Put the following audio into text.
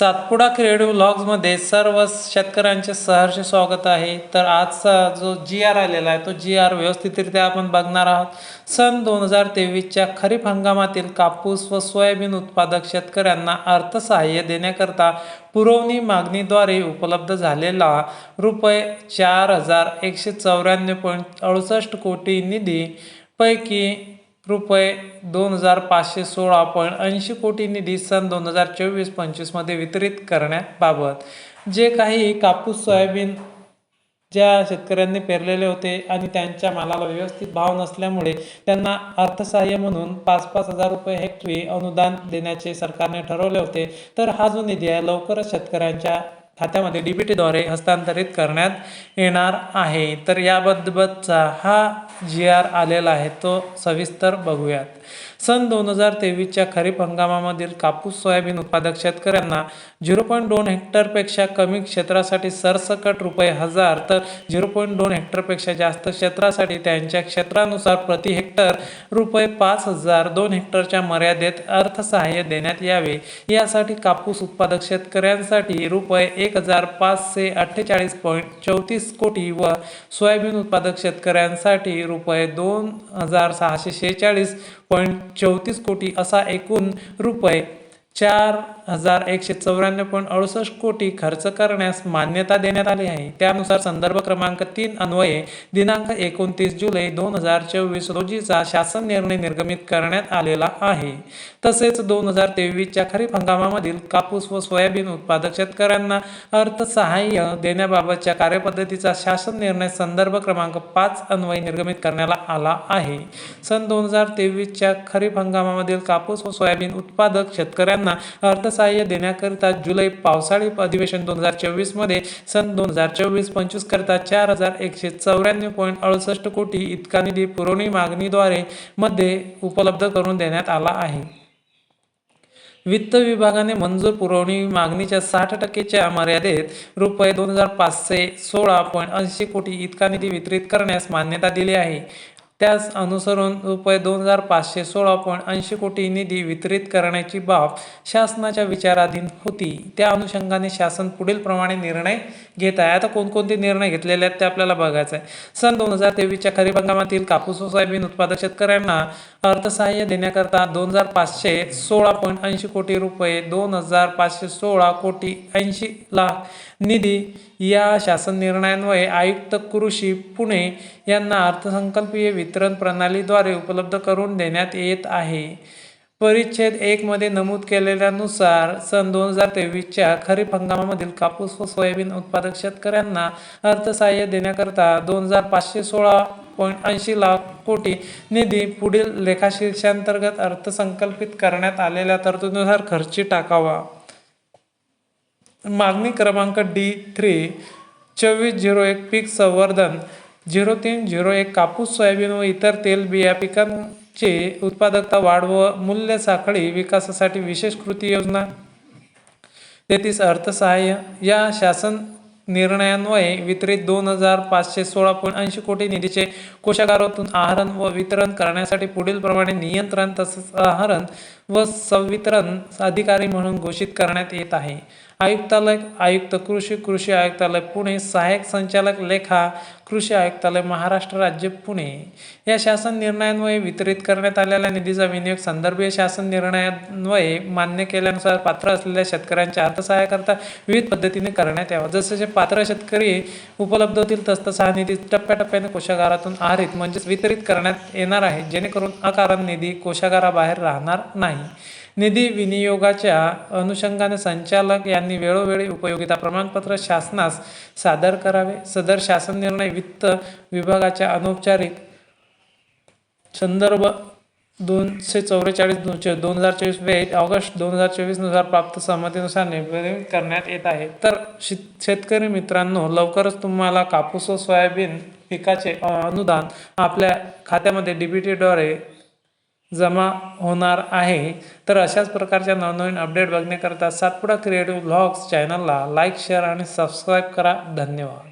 Satpura creative व्लॉग्समध्ये सर्व शेतकऱ्यांचे सहर्ष स्वागत आहे. तर आजचा जो जी आर आलेला आहे तो जी आर व्यवस्थितरित्या आपण बघणार आहोत. सन दोन हजार तेवीसच्या खरीप हंगामातील कापूस व सोयाबीन उत्पादक शेतकऱ्यांना अर्थसहाय्य देण्याकरता पुरवणी मागणीद्वारे उपलब्ध झालेला रुपये चार हजार एकशे चौऱ्याण्णव पॉईंट अडुसष्ट कोटी निधी पैकी रुपये दोन हजार पाचशे सोळा पॉईंट ऐंशी कोटी निधी सन दोन हजार चोवीस पंचवीसमध्ये वितरित करण्याबाबत. जे काही कापूस सोयाबीन ज्या शेतकऱ्यांनी पेरलेले होते आणि त्यांच्या मालाला व्यवस्थित भाव नसल्यामुळे त्यांना अर्थसहाय्य म्हणून पाच पाच हजार रुपये हेक्टरी अनुदान देण्याचे सरकारने ठरवले होते. तर हा जो निधी आहे लवकरच शेतकऱ्यांच्या खात्यामध्ये डीबीटीद्वारे हस्तांतरित करण्यात येणार आहे. तर याबाबतचा हा जी आर आलेला आहे तो सविस्तर बघूयात. सन दोन हजार तेवीसच्या खरीप हंगामामधील कापूस सोयाबीन उत्पादक शेतकऱ्यांना झिरो पॉईंट दोन हेक्टरपेक्षा कमी क्षेत्रासाठी सरसकट रुपये हजार तर झिरो पॉईंट दोन हेक्टरपेक्षा जास्त क्षेत्रासाठी त्यांच्या क्षेत्रानुसार प्रति हेक्टर रुपये पाच हजार दोन हेक्टरच्या मर्यादेत अर्थसहाय्य देण्यात यावे. यासाठी कापूस उत्पादक शेतकऱ्यांसाठी रुपये एक एक हजार पाचशे अठ्ठेचाळीस पॉईंट चौतीस कोटी व सोयाबीन उत्पादक शेतकऱ्यांसाठी रुपये दोन हजार सहाशे शेहेचाळीस पॉईंट चौतीस कोटी असा एकूण रुपये चार हजार एकशे चौऱ्याण्णव पॉईंट अडुसष्ट कोटी खर्च करण्यास मान्यता देण्यात आली आहे. त्यानुसार संदर्भ क्रमांक तीन अन्वये दिनांक एकोणतीस जुलै दोन हजार चोवीस रोजीचा शासन निर्णय निर्गमित करण्यात आलेला आहे. तसेच दोन हजार तेवीसच्या खरीप हंगामामधील कापूस व सोयाबीन उत्पादक शेतकऱ्यांना अर्थसहाय्य देण्याबाबतच्या कार्यपद्धतीचा शासन निर्णय संदर्भ क्रमांक पाच अन्वये निर्गमित करण्यात आला आहे. सन दोन हजार तेवीसच्या खरीप हंगामामधील कापूस व सोयाबीन उत्पादक शेतकऱ्यांना यांना अर्थसहाय्य देण्याकरिता जुलै पावसाळी अधिवेशन दोन हजार चोवीसमध्ये सन दोन हजार चोवीस पंचवीस करता चार हजार एकशे चौऱ्याण्णव पॉईंट अडुसष्ट कोटी इतका निधी पुरवणी मागणीद्वारे मध्ये उपलब्ध करून देण्यात आला आहे. वित्त विभागाने मंजूर पुरवणी मागणीच्या साठ टक्केच्या मर्यादेत रुपये दोन हजार पाचशे सोळा पॉईंट ऐंशी कोटी इतका निधी वितरित करण्यास मान्यता दिली आहे. त्यास अनुसरून रुपये दोन हजार पाचशे सोळा पॉईंट ऐंशी कोटी निधी वितरित करण्याची बाब शासनाच्या विचाराधीन होती. त्या अनुषंगाने शासन पुढील प्रमाणे निर्णय घेत आहे. आता कोणकोणते निर्णय घेतलेले आहेत ते आपल्याला बघायचं आहे. सन दोन हजार तेवीसच्या खरीप हंगामातील कापूस व सोयाबीन उत्पादक शेतकऱ्यांना अर्थसहाय्य देण्याकरता दोन हजार पाचशे सोळा पॉईंट ऐंशी कोटी रुपये दोन हजार पाचशे सोळा कोटी ऐंशी लाख निधी या शासन निर्णयांमुळे आयुक्त कृषी पुणे यांना अर्थसंकल्पीय वितरण प्रणालीद्वारे उपलब्ध करून देण्यात येत आहे. परिच्छेद एकमध्ये नमूद केलेल्यानुसार सन दोन हजार तेवीसच्या खरीप हंगामामधील कापूस व सोयाबीन उत्पादक शेतकऱ्यांना अर्थसहाय्य देण्याकरता दोन हजार पाचशे सोळा पॉईंट ऐंशी लाख कोटी निधी पुढील लेखाशीर्षांतर्गत अर्थसंकल्पित करण्यात आलेल्या तरतुदीनुसार खर्ची टाकावा. मागणी क्रमांक डी थ्री चोवीस झिरो एक पीक संवर्धन. झिरो तीन झिरो एक कापूस सोयाबीन व इतर तेल बिया पिकांची उत्पादकता वाढ व मूल्य साखळी विकासासाठी विशेष कृती योजना तेहतीस अर्थसहाय्य. या शासन निर्णयान्वये वितरित दोन हजार पाचशे सोळा पॉईंट ऐंशी कोटी निधीचे कोशागारातून आहरण व वितरण करण्यासाठी पुढील प्रमाणे नियंत्रण तसेच आहरण व संवितरण अधिकारी म्हणून घोषित करण्यात येत आहे. आयुक्तालय आयुक्त कृषी कृषी आयुक्तालय पुणे सहाय्यक संचालक लेखा कृषी आयुक्तालय महाराष्ट्र राज्य पुणे. या शासन निर्णयांमुळे वितरित करण्यात आलेल्या निधीचा विनियोग संदर्भीय शासन निर्णयान्वये मान्य केल्यानुसार पात्र असलेल्या शेतकऱ्यांच्या अर्थसहाय्याकरता विविध पद्धतीने करण्यात यावा. जसे पात्र शेतकरी उपलब्ध होतील तसतसा हा निधी टप्प्याटप्प्याने कोशागारातून आहारित म्हणजेच वितरित करण्यात येणार आहे. जेणेकरून अकारण निधी कोशागाराबाहेर राहणार नाही. निधी विनियोगाच्या अनुषंगाने संचालक यांनी वेळोवेळी उपयोगिता प्रमाणपत्र शासनास सादर करावे. सदर शासन निर्णय वित्त विभागाच्या अनौपचारिक संदर्भ दोनशे चौवेचाळीस दोन हजार चोवीस वे ऑगस्ट दोन हजार चोवीसनुसार प्राप्त सहमतीनुसार निवेदन करण्यात येत आहे. तर शेतकरी मित्रांनो लवकरच तुम्हाला कापूस व सोयाबीन पिकाचे अनुदान आपल्या खात्यामध्ये डी बी टीद्वारे जमा होणार आहे. तर अशाच प्रकारच्या नवनवीन अपडेट बघण्याकरता सातपुडा क्रिएटिव्ह ब्लॉग्स चॅनलला लाईक शेअर आणि सबस्क्राईब करा. धन्यवाद.